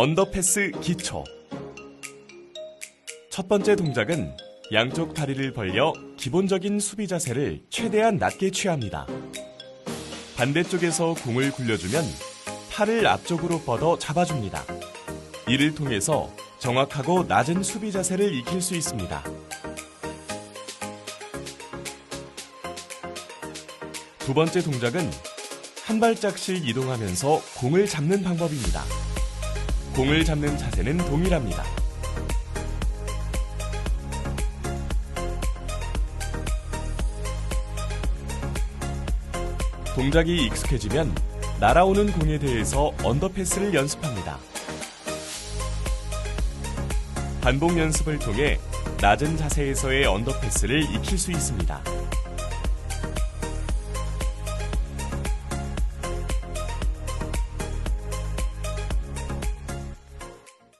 언더패스 기초. 첫 번째 동작은 양쪽 다리를 벌려 기본적인 수비 자세를 최대한 낮게 취합니다. 반대쪽에서 공을 굴려주면 팔을 앞쪽으로 뻗어 잡아줍니다. 이를 통해서 정확하고 낮은 수비 자세를 익힐 수 있습니다. 두 번째 동작은 한 발짝씩 이동하면서 공을 잡는 방법입니다. 공을 잡는 자세는 동일합니다. 동작이 익숙해지면 날아오는 공에 대해서 언더패스를 연습합니다. 반복 연습을 통해 낮은 자세에서의 언더패스를 익힐 수 있습니다.